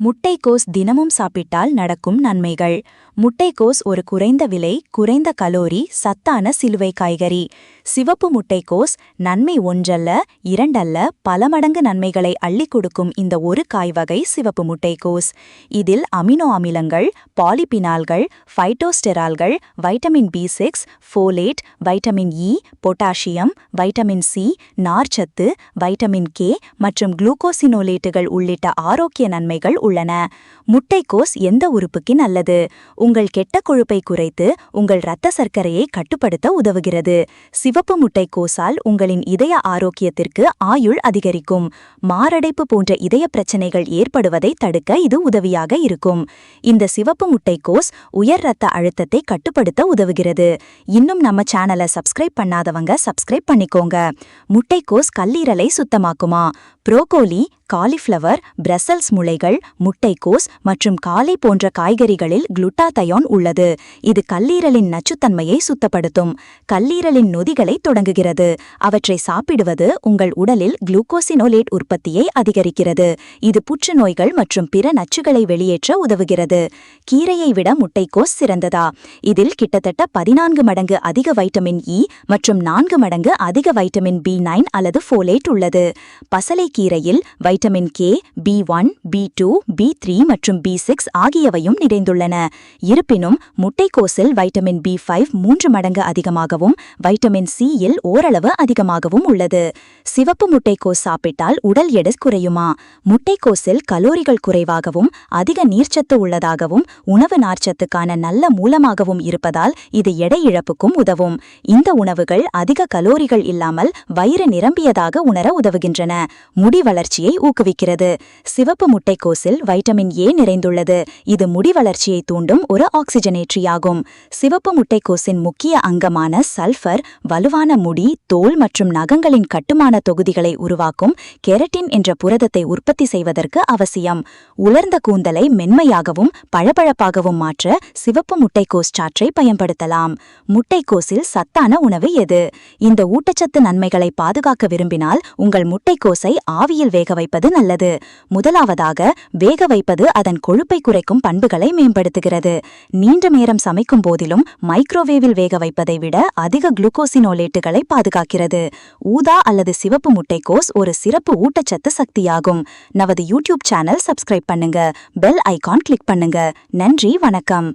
முட்டைக்கோஸ் தினமும் சாப்பிட்டால் நடக்கும் நன்மைகள். முட்டைக்கோஸ் ஒரு குறைந்த விலை குறைந்த கலோரி சத்தான சிலுவை காய்கறி. சிவப்பு முட்டைக்கோஸ் நன்மை ஒன்றல்ல இரண்டல்ல பல மடங்கு நன்மைகளை அள்ளிக் கொடுக்கும் இந்த ஒரு காய் வகை சிவப்பு முட்டைக்கோஸ். இதில் அமினோ அமிலங்கள் பாலிபினால்கள் ஃபைட்டோஸ்டெரால்கள் vitamin B six folate vitamin E potassium vitamin C நார்ச்சத்து வைட்டமின் கே மற்றும் குளுக்கோசினோலேட்டுகள் உள்ளிட்ட ஆரோக்கிய நன்மைகள் உள்ளன. முட்டைக்கோஸ் எந்த உறுப்புக்கு நல்லது? உங்கள் கெட்ட கொழுப்பை குறைத்து உங்கள் இரத்த சர்க்கரையை கட்டுப்படுத்த உதவுகிறது. சிவப்பு முட்டைக்கோஸால் உங்களின் இதய ஆரோக்கியத்திற்கு ஆயுள் அதிகரிக்கும். மாரடைப்பு போன்ற இதய பிரச்சனைகள் ஏற்படுவதை தடுக்க இது உதவியாக இருக்கும். இந்த சிவப்பு முட்டைக்கோஸ் உயர் இரத்த அழுத்தத்தை கட்டுப்படுத்த உதவுகிறது. இன்னும் நம்ம சேனலை சப்ஸ்கிரைப் பண்ணாதவங்க சப்ஸ்கிரைப் பண்ணிக்கோங்க. முட்டைக்கோஸ் கல்லீரலை சுத்தமாக்குமா? புரோக்கோலி காலிஃப்ளவர் பிரசல்ஸ் முளைகள் முட்டைக்கோஸ் மற்றும் காலை போன்ற காய்கறிகளில் குளுட்டாதயோன் உள்ளது. இது கல்லீரலின் நச்சுத்தன்மையை சுத்தப்படுத்தும். கல்லீரலின் நொதிகளை தொடங்குகிறது. அவற்றை சாப்பிடுவது உங்கள் உடலில் குளுக்கோசினோலேட் உற்பத்தியை அதிகரிக்கிறது. இது புற்றுநோய்கள் மற்றும் பிற நச்சுகளை வெளியேற்ற உதவுகிறது. கீரையை விட முட்டைக்கோஸ் சிறந்ததா? இதில் கிட்டத்தட்ட பதினான்கு மடங்கு அதிக வைட்டமின் இ மற்றும் நான்கு மடங்கு அதிக வைட்டமின் பி நைன் அல்லது ஃபோலேட் உள்ளது. பசலைக்கீரையில் vitamin K B one B two B three மற்றும் பி சிக்ஸ் ஆகியவையும் நிறைந்துள்ளன. இருப்பினும் முட்டைக்கோஸில் வைட்டமின் பி ஃபைவ் மூன்று மடங்கு அதிகமாகவும் வைட்டமின் சியில் ஓரளவு அதிகமாகவும் உள்ளது. சிவப்பு முட்டைக்கோஸ் சாப்பிட்டால் உடல் எடை குறையுமா? முட்டைக்கோஸில் கலோரிகள் குறைவாகவும் அதிக நீர்ச்சத்து உள்ளதாகவும் உணவு நார்ச்சத்துக்கான நல்ல மூலமாகவும் இருப்பதால் இது எடை இழப்புக்கும் உதவும். இந்த உணவுகள் அதிக கலோரிகள் இல்லாமல் வயிறு நிரம்பியதாக உணர உதவுகின்றன. முடி வளர்ச்சியை ஊக்குவிக்கிறது. சிவப்பு வைட்டமின் ஏ நிறைந்துள்ளது. இது முடி வளர்ச்சியை தூண்டும் ஒரு ஆக்சிஜனேற்றியாகும். சிவப்பு முட்டைக்கோசின் முக்கிய அங்கமான சல்ஃபர் வலுவான முடி தோல் மற்றும் நகங்களின் கட்டுமான தொகுதிகளை உருவாக்கும் கெரட்டின் என்ற புரதத்தை உற்பத்தி செய்வதற்கு அவசியம். உலர்ந்த கூந்தலை மென்மையாகவும் பளபளப்பாகவும் மாற்ற சிவப்பு முட்டைக்கோஸ் சாற்றை பயன்படுத்தலாம். முட்டைக்கோஸில் சத்தான உணவு எது? இந்த ஊட்டச்சத்து நன்மைகளை பாதுகாக்க விரும்பினால் உங்கள் முட்டைக்கோஸை ஆவியில் வேக வைப்பது நல்லது. முதலாவதாக வேக வைப்பது அதன் கொழுப்பை குறைக்கும் பண்புகளை மேம்படுத்துகிறது. நீண்ட நேரம் சமைக்கும் போதிலும் மைக்ரோவேவில் வேக வைப்பதை விட அதிக குளுக்கோசினோலேட்டுகளை பாதுகாக்கிறது. ஊதா அல்லது சிவப்பு முட்டைக்கோஸ் ஒரு சிறப்பு ஊட்டச்சத்து சக்தியாகும். நமது யூடியூப் சேனல் சப்ஸ்கிரைப் பண்ணுங்க. பெல் ஐகான் கிளிக் பண்ணுங்க. நன்றி வணக்கம்.